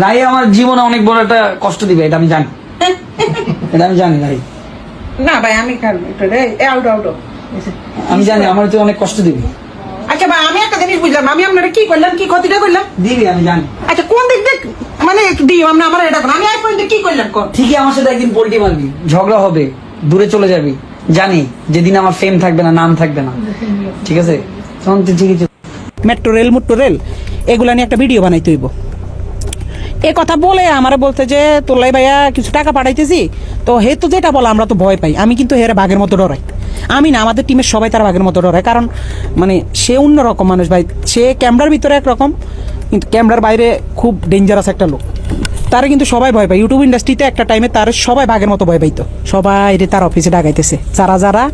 রাই আমার জীবনে অনেক বড় একটা কষ্ট দিবে এটা আমি জানি। এটা আমি জানি রাই। না ভাই আমি খাব একটু রে এ আউট আউট আমি জানি আমার তো অনেক কষ্ট দিবে। আচ্ছা ভাই আমি একটা জিনিস বুঝলাম আমি আপনারা কি করলাম কি ক্ষতিটা করলাম? দিবি আমি জানি। আচ্ছা কোন দিক দিয়ে মানে দিও আমরা আমার এটা। আমি এক পর্যন্ত কি করলাম কোন? ঠিকই আমার সাথে একদিন পোল্টি মারবি ঝগড়া হবে দূরে চলে যাবি। জানি যেদিন আমার ফেম থাকবে না নাম থাকবে না। ঠিক আছে? তখন তুই ঠিকই মেট্রো রেল মুট্রো রেল এগুলা নিয়ে একটা ভিডিও বানাইতে হইব। এ কথা বলে আমার বলতে যে তোলাই ভাইয়া কিছু টাকা পাঠাইতেছি। তো হে তো যেটা বলে, আমরা তো ভয় পাই। আমি কিন্তু হেরে বাঘের মতো ডরাই। আমি না, আমাদের টিমের সবাই তার বাঘের মতো ডরায়। কারণ মানে সে অন্যরকম মানুষ ভাই। সে ক্যামেরার ভিতরে একরকম, কিন্তু ক্যামেরার বাইরে খুব ডেঞ্জারাস একটা লোক। তারা কিন্তু সবাই ভয় পায়। ইউটিউব ইন্ডাস্ট্রিতে একটা টাইমে তার সবাই বাঘের মতো ভয় পাইতো। সবাই রে তার অফিসে ডাকাইতেছে। যারা যারা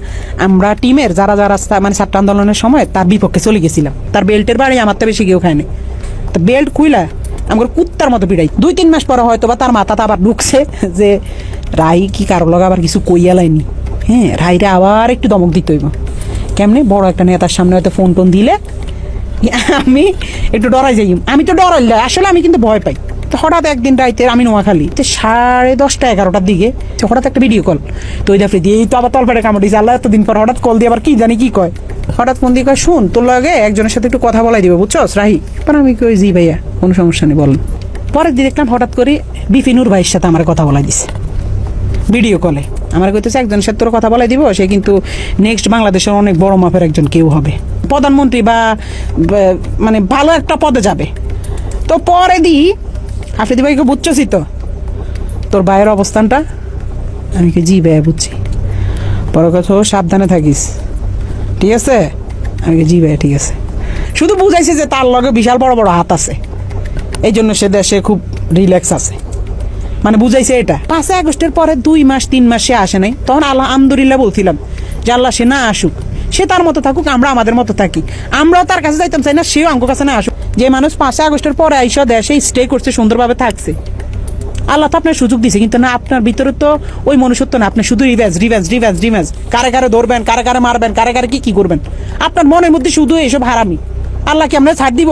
আমরা টিমের যারা যারা মানে ছাত্র আন্দোলনের সময় তার বিপক্ষে চলে গেছিলাম। তার বেল্টের বাড়ি আমার তো বেশি কেউ খায়নি তো বেল্ট খুইলা আমার কুত্তার মতো পিড়াই। দুই তিন মাস পরে হয়তো বা তার মাথাতে আবার ঢুকছে যে রাই কি কারও লগে আবার কিছু কইয়া লাইনি। হ্যাঁ রাইরে আবার একটু দমক দিতে হইব। কেমনে? বড় একটা নেতার সামনে হয়তো ফোন টোন দিলে আমি একটু ডরাই যাই। আমি তো ডরাই না। আসলে আমি কিন্তু ভয় পাই। তো হঠাৎ একদিন রাইতে আমি নোয়াখালী, তো সাড়ে দশটা এগারোটার দিকে হঠাৎ একটা ভিডিও কল তো ওই দাফরি দিয়ে এই তো আবার তলপেটে কামড় দিয়েছে। আল্লাহ এতদিন পর হঠাৎ কল দিয়ে আবার কি জানি কি কয়। হঠাৎ ফোন দিয়ে কয়, শুন, তোর লগে একজনের সাথে একটু কথা বলাই দিবে, বুঝছস? রাহি? পর আমি কই, জি ভাইয়া, কোনো সমস্যা নেই, বলেন। পরের দিন দেখলাম হঠাৎ করে বিপিনুর ভাইয়ের সাথে আমার কথা বলাই দিছে ভিডিও কলে আমার কইতেছে, একজনের সাথে তোর কথা বলাই দিব, সে কিন্তু নেক্সট বাংলাদেশের অনেক বড় মাপের একজন কেউ হবে। প্রধানমন্ত্রী বা মানে ভালো একটা পদে যাবে। তো পরে দি, আফ্রিদি ভাইকে বুঝছসই তো, তোর ভাইয়ের অবস্থানটা? আমি কি জি ভাইয়া, বুঝছি। পরে কথা সাবধানে থাকিস। ঠিক আছে? আমি জি ভাইয়া, ঠিক আছে। শুধু বুঝাইছে যে তার লগে বিশাল বড় বড় হাত আছে। এই জন্য সে দেশে খুব রিল্যাক্স আছে। মানে বুঝাইছে এটা। পাঁচই আগস্টের পরে দুই মাস, তিন মাস সে আসে নাই। তখন আল্লাহ আলহামদুলিল্লাহ বলছিলাম যে আল্লাহ সে না আসুক, সে তার মতো থাকুক, আমরা আমাদের মতো থাকি। আমরাও তার কাছে যাইতাম, চাই না সেও আমার কাছে না আসুক। যে মানুষ পাঁচই আগস্টের পরে আইসা দেশে স্টে করছে, সুন্দরভাবে থাকছে। আল্লাহ তো আপনার সুযোগ দিছে, কিন্তু না, আপনার ভিতরে তো ওই মনুষ্যত্ব না। আপনি শুধু রিভেঞ্জ রিভেঞ্জ রিভেঞ্জ রিভেঞ্জ কারে কারে ধরবেন, কারে কারে মারবেন, কারে কারে কি কি করবেন? আপনার মনের মধ্যে শুধু এসব হারামি। আল্লাহ কি আমরা ছাড় দিব?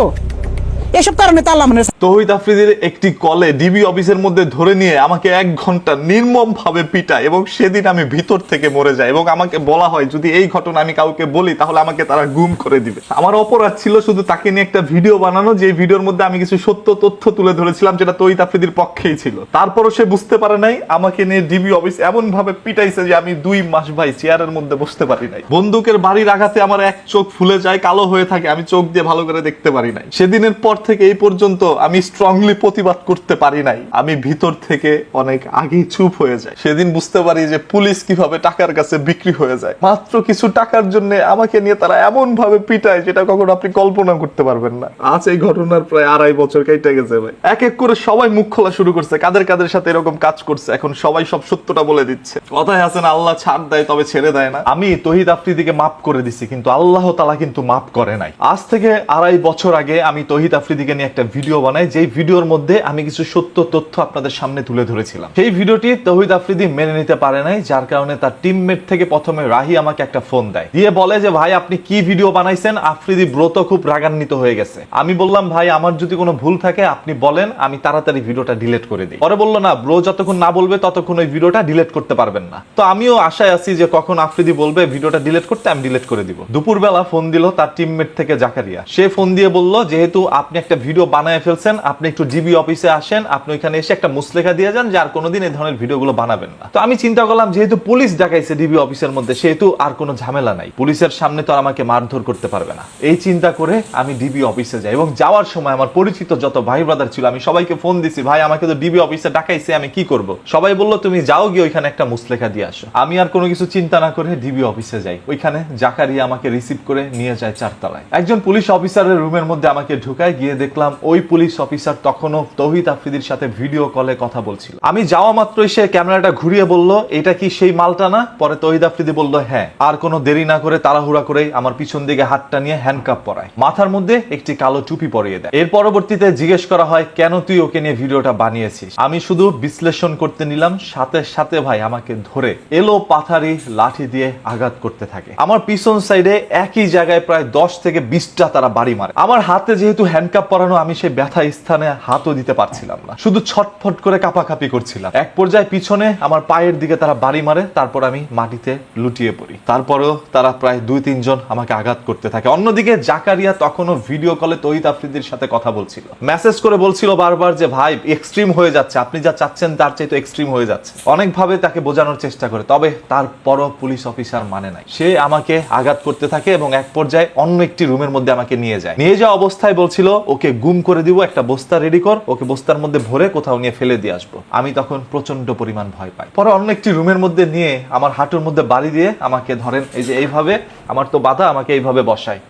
এসব কারণে তো আল্লাহ মানে তহিদ আফ্রিদির একটি কলে ডিবি অফিসের মধ্যে ধরে নিয়ে আমাকে এক ঘণ্টা নির্মম ভাবে পিটায় এবং সেদিন আমি ভিতর থেকে মরে যাই এবং আমাকে বলা হয়, যদি এই ঘটনা আমি কাউকে বলি, তাহলে আমাকে তারা গুম করে দিবে। আমার অপরাধ ছিল শুধু তাকে নিয়ে একটা ভিডিও বানানো, যে ভিডিওর মধ্যে আমি কিছু সত্য তথ্য তুলে ধরেছিলাম, যেটা তহিদ আফ্রিদির পক্ষেই ছিল। তারপরও সে বুঝতে পারে নাই, আমাকে নিয়ে ডিবি অফিস এমন ভাবে পিটাইছে যে আমি দুই মাস ভাই চেয়ারের মধ্যে বসতে পারি নাই। বন্দুকের বাড়ির আঘাতে আমার এক চোখ ফুলে যায়, কালো হয়ে থাকে, আমি চোখ দিয়ে ভালো করে দেখতে পারি নাই। সেদিনের পর থেকে এই পর্যন্ত আমি স্ট্রংলি প্রতিবাদ করতে পারি নাই। আমি ভিতর থেকে অনেক আগেই চুপ হয়ে যায় সেদিন বুঝতে পারি যে পুলিশ কীভাবে টাকার কাছে বিক্রি হয়ে যায়। মাত্র কিছু টাকার জন্য আমাকে নিয়ে তারা এমন ভাবে পিটায় যেটা কখনো আপনি কল্পনা করতে পারবেন না। আজ এই ঘটনার প্রায় আড়াই বছর কেটে গেছে ভাই। এক এক করে সবাই মুখ খোলা শুরু করছে। কাদের কাদের সাথে এরকম কাজ করছে? এখন সবাই সব সত্যটা বলে দিচ্ছে। কথায় আছে না, আল্লাহ ছাড় দেয় তবে ছেড়ে দেয় না। আমি তহিদ আফ্রিদিকে মাফ করে দিছি, কিন্তু আল্লাহ তালা কিন্তু মাফ করে নাই। আজ থেকে আড়াই বছর আগে আমি তহিদ আফ্রিদিকে নিয়ে একটা ভিডিও বানাই, যেই ভিডিওর মধ্যে আমি কিছু সত্য তথ্য আপনাদের সামনে তুলে ধরেছিলাম। সেই ভিডিওটি তহিদ আফ্রিদি মেনে নিতে পারে নাই, যার কারণে তার টিমমেট থেকে প্রথমে রাহি আমাকে একটা ফোন দেয়। দিয়ে বলে যে, ভাই, আপনি কি ভিডিও বানাইছেন? আফ্রিদি ব্রত খুব রাগান্বিত হয়ে গেছে। আমি বললাম, ভাই, আমার যদি কোনো ভুল থাকে, আপনি বলেন, আমি তাড়াতাড়ি ভিডিওটা ডিলিট করে দিই। পরে বলল, না ব্রো যতক্ষণ না বলবে, ততক্ষণ ওই ভিডিওটা ডিলিট করতে পারবেন না। তো আমিও আশায় আছি যে, কখন আফ্রিদি বলবে, ভিডিওটা ডিলিট করতে, আমি ডিলিট করে দিব। দুপুরবেলা ফোন দিল তার টিমমেট থেকে জাকারিয়া। সে ফোন দিয়ে বলল, যেহেতু আপনি একটা ভিডিও বানায় ফেলছেন, আপনি একটু জিবি অফিসে আসেন, আপনি ওইখানে এসে একটা মুসলেখা দিয়ে যান যে আর কোনোদিন এই ধরনের ভিডিওগুলো বানাবেন না। তো আমি চিন্তা করলাম, যেহেতু পুলিশ ডাকাইছে ডিবি অফিসের মধ্যে, সেহেতু আর কোনো ঝামেলা নাই। পুলিশের সামনে তো আমাকে মারধর করতে পারবে না। এই চিন্তা করে আমি ডিবি অফিসে যাই এবং যাওয়ার সময় আমার পরিচিত যত ভাই ব্রাদার ছিল, আমি সবাইকে ফোন দিছি, ভাই, আমাকে তো ডিবি অফিসে ডাকাইছে, আমি কি করব? সবাই বলল, তুমি যাও গিয়ে ওইখানে একটা মুসলেখা দিয়ে আসো। আমি আর কোনো কিছু চিন্তা না করে ডিবি অফিসে যাই। ওইখানে জাকারিয়া আমাকে রিসিভ করে নিয়ে যায় চারতলায়। একজন পুলিশ অফিসারের রুমের মধ্যে আমাকে ঢুকায়, গিয়ে দেখলাম ওই পুলিশ অফিসার তখনও তৌহিদ আফ্রিদির সাথে ভিডিও কলে কথা বলছিল। আমি যাওয়া মাত্রই সে ক্যামেরাটা ঘুরিয়ে বলল, এটা কি সেই মালটা না? পরে তৌহিদ আফ্রিদি বলল হ্যাঁ আর কোনো দেরি না করে তাড়াহুড়া করে আমার পিছন দিকে হাতটা নিয়ে হ্যান্ডকাপ পরায়। মাথার মধ্যে একটি কালো টুপি পরিয়ে দেয়। এর পরবর্তীতে জিজ্ঞেস করা হয়, কেন তুই ওকে নিয়ে ভিডিওটা বানিয়েছিস? আমি শুধু বিশ্লেষণ করতে নিলাম, সাথে সাথে ভাই আমাকে ধরে এলো পাথারি লাঠি দিয়ে আঘাত করতে থাকে। আমার পিছন সাইডে একই জায়গায় প্রায় দশ থেকে বিশটা তারা বাড়ি মারে। আমার হাতে যেহেতু হ্যান্ডকাপ হ্যান্ডকাপ পরানো আমি সেই ব্যথা স্থানে হাতও দিতে পারছিলাম না। শুধু ছটফট করে কাপাকাপি করছিলাম। এক পর্যায়ে পিছনে আমার পায়ের দিকে তারা বাড়ি মারে, তারপর আমি মাটিতে লুটিয়ে পড়ি। তারপরেও তারা প্রায় দুই তিনজন আমাকে আঘাত করতে থাকে। অন্যদিকে জাকারিয়া তখনও ভিডিও কলে তৈত আফ্রিদির সাথে কথা বলছিল। মেসেজ করে বলছিল বারবার যে, ভাই, এক্সট্রিম হয়ে যাচ্ছে। আপনি যা চাচ্ছেন তার চেয়ে তো এক্সট্রিম হয়ে যাচ্ছে। অনেকভাবে তাকে বোঝানোর চেষ্টা করে, তবে তারপরও পুলিশ অফিসার মানে নাই। সে আমাকে আঘাত করতে থাকে এবং এক পর্যায়ে অন্য একটি রুমের মধ্যে আমাকে নিয়ে যায়। নিয়ে যাওয়া অবস্থায় বলছিল ওকে গুম করে দিব, একটা বস্তা রেডি কর, ওকে বস্তার মধ্যে ভরে কোথাও নিয়ে ফেলে দিয়ে আসব। আমি তখন প্রচণ্ড পরিমাণ ভয় পাই। পরে অন্য একটি রুমের মধ্যে নিয়ে আমার হাঁটুর মধ্যে বাড়ি দিয়ে আমাকে ধরেন, এই যে এইভাবে, আমার তো বাধা, আমাকে এইভাবে বসায়।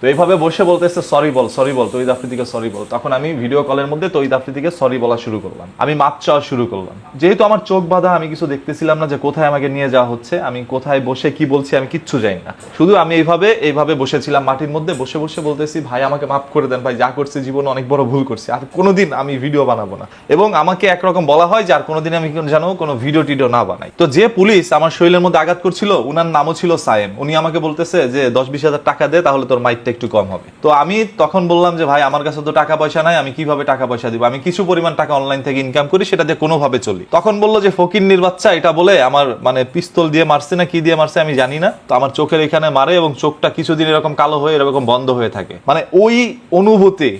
তো এইভাবে বসে বলতেছে সরি বল সরি বল তৈদ আফ্রিদিকে সরি বল। তখন আমি ভিডিও কলের মধ্যে তৈদ আফ্রিদিকে সরি বলা শুরু করলাম। আমি মাপ চাওয়া শুরু করলাম। যেহেতু আমার চোখ বাঁধা, আমি কিছু দেখতেছিলাম না যে কোথায় আমাকে নিয়ে যাওয়া হচ্ছে, আমি কোথায় বসে কি বলছি আমি কিচ্ছু যাই না। শুধু আমি এইভাবে এইভাবে বসেছিলাম মাটির মধ্যে, বসে বসে বলতেছি, ভাই, আমাকে মাফ করে দেন, ভাই, যা করছি জীবনে অনেক বড় ভুল করছি, আর কোনোদিন আমি ভিডিও বানাবো না। এবং আমাকে একরকম বলা হয় যে, আর কোনোদিন আমি যেন কোনো ভিডিও টিডিও না বানাই। তো যে পুলিশ আমার শরীরের মধ্যে আঘাত করছিল, উনার নামও ছিল সায়েম। উনি আমাকে বলতেছে যে দশ বিশ হাজার টাকা দে, তাহলে তোর মাইকটা একটু কম হবে। তো আমি তখন বললাম যে, ভাই, আমার কাছে তো টাকা পয়সা নাই, আমি কীভাবে টাকা পয়সা দিব? আমি কিছু পরিমাণ টাকা অনলাইন থেকে ইনকাম করি, সেটা দিয়ে কোনোভাবে চলি। তখন বলল যে, ফকির বাচ্চা এটা বলে আমার মানে পিস্তল দিয়ে মারছে না, কি দিয়ে মারছে আমি জানি না। তো আমার চোখের এখানে মারে এবং চোখটা কিছুদিন এরকম কালো হয়ে, এরকম বন্ধ হয়ে থাকে। মানে ওই অনুভূতি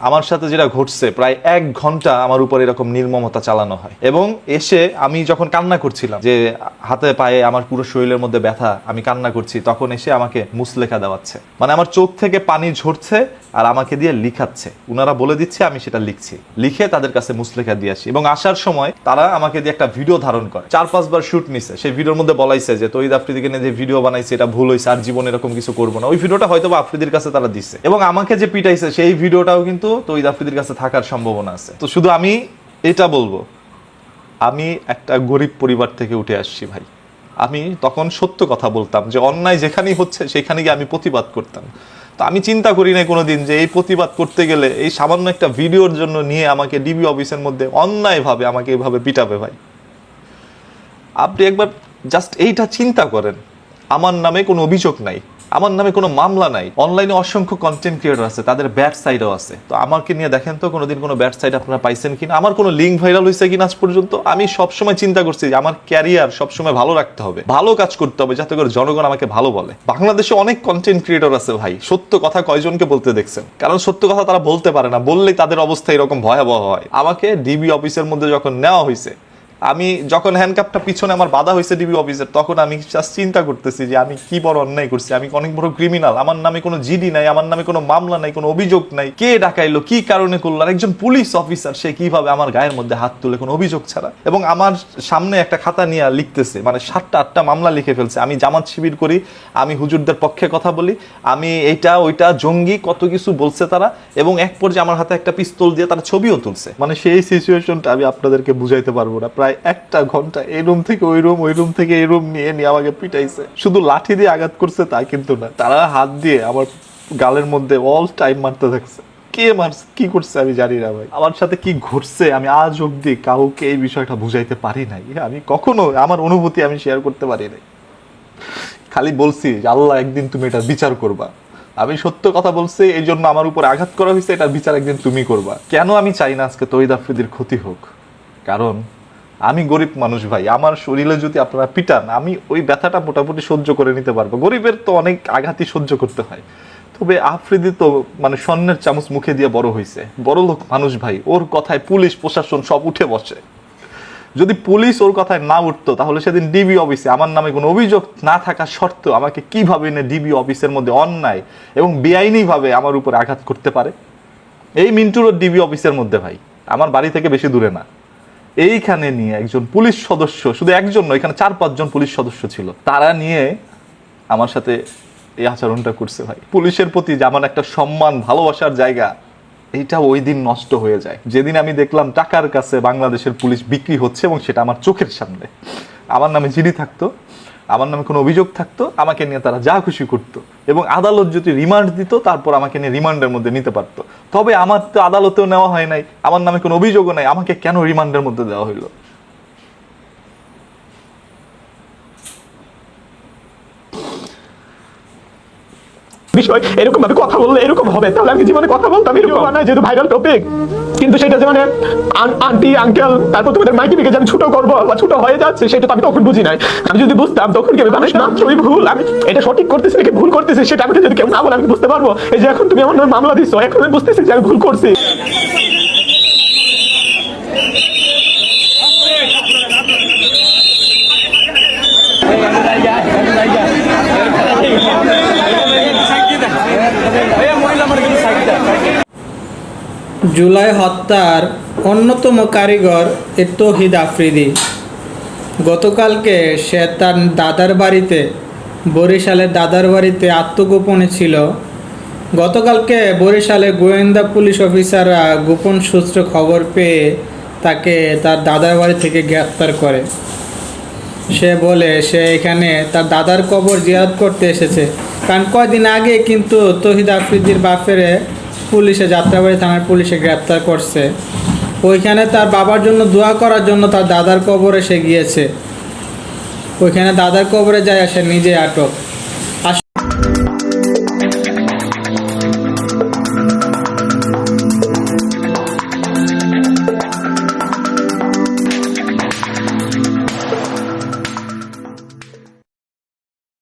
আমার সাথে যেটা ঘটছে, প্রায় এক ঘণ্টা আমার উপর এরকম নির্মমতা চালানো হয়। এবং এসে আমি যখন কান্না করছিলাম যে, হাতে পায়ে আমার পুরো শরীরের মধ্যে ব্যথা, আমি কান্না করছি, তখন এসে আমাকে মুসলেখা দেওয়াচ্ছে। মানে আমার চোখ থেকে পানি ঝরছে আর আমাকে দিয়ে লিখাচ্ছে। উনারা বলে দিচ্ছে, আমি সেটা লিখছি। লিখে তাদের কাছে মুসলেখা দিয়ে আসি। এবং আসার সময় তারা আমাকে দিয়ে একটা ভিডিও ধারণ করে। চার, পাঁচবার শুট নিছে। সেই ভিডিওর মধ্যে বলাইছে যে তৈদ আফ্রিদিকে নিয়ে যে ভিডিও বানাইছে, এটা ভুল হয়েছে আর জীবনে এরকম কিছু করব না। ওই ভিডিওটা হয়তো আফ্রিদির কাছে তারা দিচ্ছে এবং আমাকে যে পিটাইছে, সেই ভিডিওটাও কিন্তু তৈদ আফ্রিদির কাছে থাকার সম্ভাবনা আছে। তো শুধু আমি এটা বলব। আমি একটা গরিব পরিবার থেকে উঠে আসছি, ভাই। আমি তখন সত্য কথা বলতাম যে অন্যায় যেখানেই হচ্ছে সেখানে গিয়ে আমি প্রতিবাদ করতাম। তো আমি চিন্তা করি না কোনো দিন যে এই প্রতিবাদ করতে গেলে এই সামান্য একটা ভিডিওর জন্য নিয়ে আমাকে ডিবি অফিসের মধ্যে অন্যায়ভাবে আমাকে এভাবে পিটাবে ভাই। আপনি একবার জাস্ট এইটা চিন্তা করেন। আমার নামে কোনো অভিযোগ নাই। আমার নামে কোনো মামলা নাই। অনলাইনে অসংখ্য কন্টেন্ট ক্রিয়েটর আছে, তাদের ব্যাড সাইডও আছে। তো আমাকে নিয়ে দেখেন তো, কোনোদিন কোনো ব্যাড সাইড আপনারা পাইছেন কিনা? আমার কোনো লিঙ্ক ভাইরাল হয়েছে কিনা আজ পর্যন্ত? আমি সবসময় চিন্তা করছি যে আমার ক্যারিয়ার সবসময় ভালো রাখতে হবে, ভালো কাজ করতে হবে, যাতে করে জনগণ আমাকে ভালো বলে। বাংলাদেশে অনেক কন্টেন্ট ক্রিয়েটর আছে ভাই, সত্য কথা কয়জনকে বলতে দেখছেন? কারণ সত্য কথা তারা বলতে পারে না, বললেই তাদের অবস্থা এরকম ভয়াবহ হয়। আমাকে ডিবি অফিসের মধ্যে যখন নেওয়া হয়েছে আমি যখন হ্যান্ডকাপটা পিছনে আমার বাধা হয়েছে ডিবি অফিসের তখন আমি জাস্ট চিন্তা করতেছি যে আমি কি বড় অন্যায় করছি। আমি অনেক বড় ক্রিমিনাল আমার নামে কোনো জিডি নাই, আমার নামে কোনো মামলা নাই, কোনো অভিযোগ নাই। কে ডাকাইলো, কি কারণে করল? আর একজন পুলিশ অফিসার সে কীভাবে আমার গায়ের মধ্যে হাত তুলে কোনো অভিযোগ ছাড়া? এবং আমার সামনে একটা খাতা নিয়ে লিখতেছে মানে সাতটা, আটটা মামলা লিখে ফেলছে। আমি জামাত শিবির করি, আমি হুজুরদের পক্ষে কথা বলি, আমি এইটা, ওইটা, জঙ্গি, কত কিছু বলছে তারা, এবং এক পর্যায়ে আমার হাতে একটা পিস্তল দিয়ে তারা ছবিও তুলছে। মানে সেই সিচুয়েশনটা আমি আপনাদেরকে বুঝাইতে পারব না। প্রায় একটা ঘণ্টা এই রুম থেকে ওই রুম ওই রুম থেকে এই রুম নিয়ে নিয়ে আমাকে পিটাইছে। শুধু লাঠি দিয়ে আঘাত করছে তা কিন্তু না। তারা হাত দিয়ে আমার গালের মধ্যে অল টাইম মারতে থাকছে। কে মারছে, কি করছে আমি জানি না ভাই। আমার সাথে কি ঘটছে আমি আজ অব্দি কাউকে এই বিষয়টা বুঝাইতে পারি নাই। আমি কখনো আমার অনুভূতি আমি শেয়ার করতে পারি নাই। খালি বলছি যে আল্লাহ, একদিন তুমি এটা বিচার করবা। আমি সত্য কথা বলছি, এই জন্য আমার উপর আঘাত করা হয়েছে এটা বিচার একদিন তুমি করবা। কেন আমি চাই না আজকে তৈদ আফ্রিদির ক্ষতি হোক? কারণ আমি গরিব মানুষ ভাই, আমার শরীরে যদি আপনারা পিটান, আমি ওই ব্যথাটা মোটামুটি সহ্য করে নিতে পারব। গরিবের তো অনেক আঘাতই সহ্য করতে হয়। তবে আফ্রিদি তো মানে স্বর্ণের চামচ মুখে দিয়ে বড় হয়েছে বড় লোক মানুষ ভাই, ওর কথায় পুলিশ, প্রশাসন সব উঠে বসে। যদি পুলিশ ওর কথায় না উঠতো, তাহলে সেদিন ডিবি অফিসে, আমার নামে কোনো অভিযোগ না থাকা সত্ত্বেও আমাকে কীভাবে এনে ডিবি অফিসের মধ্যে অন্যায় এবং বেআইনিভাবে আমার উপর আঘাত করতে পারে? এই মিন্টুর ডিবি অফিসের মধ্যে ভাই, আমার বাড়ি থেকে বেশি দূরে না। এইখানে নিয়ে একজন পুলিশ সদস্য, শুধু একজন নয়, এখানে চার, পাঁচজন পুলিশ সদস্য ছিল। তারা নিয়ে আমার সাথে এই আচরণটা করছে ভাই। পুলিশের প্রতি যে আমার একটা সম্মান, ভালোবাসার জায়গা, এইটা ওই দিন নষ্ট হয়ে যায়। যেদিন আমি দেখলাম টাকার কাছে বাংলাদেশের পুলিশ বিক্রি হচ্ছে এবং সেটা আমার চোখের সামনে। আমার নামে জিডি থাকতো, আমার নামে কোনো অভিযোগ থাকতো, আমাকে নিয়ে তারা যা খুশি করতো এবং আদালত যদি রিমান্ড দিত, তারপর আমাকে নিয়ে রিমান্ডের মধ্যে নিতে পারতো। তবে আমার তো আদালতেও নেওয়া হয় নাই, আমার নামে কোনো অভিযোগও নাই, আমাকে কেন রিমান্ডের মধ্যে দেওয়া হইল? বিষয় এরকম ভাবে কথা বললে এরকম হবে। তাহলে আমি জীবনে কথা বলতাম এরকম। না যেহেতু ভাইরাল টপিক কিন্তু সেটা যে মানে আন্টি আঙ্কেল তারপর তোমাদের মাইকি দিকে যে আমি ছোট করব বা ছোট হয়ে যাচ্ছে সেটা তো আমি তখন বুঝি নাই। আমি যদি বুঝতাম তখন কি আমি মানুষ মাত্রই ভুল। আমি এটা সঠিক করতেছি নাকি ভুল করতেছি সেটা আমি যদি কেউ না বলে আমি বুঝতে পারব? এই যে এখন তুমি আমার নামে মামলা দিচ্ছ এখন আমি বুঝতেছি যে আমি ভুল করছি। জুলাই হত্যার অন্যতম কারিগর এ তৌহিদ আফ্রিদি। গতকালকে সে তার দাদার বাড়িতে বরিশালের দাদার বাড়িতে আত্মগোপনে ছিল। গতকালকে বরিশালে গোয়েন্দা পুলিশ অফিসাররা গোপন সূত্র খবর পেয়ে তাকে তার দাদার বাড়ি থেকে গ্রেপ্তার করে। সে বলে, সে এখানে তার দাদার কবর জিয়ারত করতে এসেছে। কারণ কয়দিন আগে কিন্তু তহিদ আফ্রিদির বাপেরে পুলিশে, যাত্রাবাড়ি থানার পুলিশে গ্রেপ্তার করছে। ওইখানে তার বাবার জন্য দোয়া করার জন্য তার দাদার কবরে সে গিয়েছে। ওইখানে দাদার কবরে যায় আসে নিজে আটক।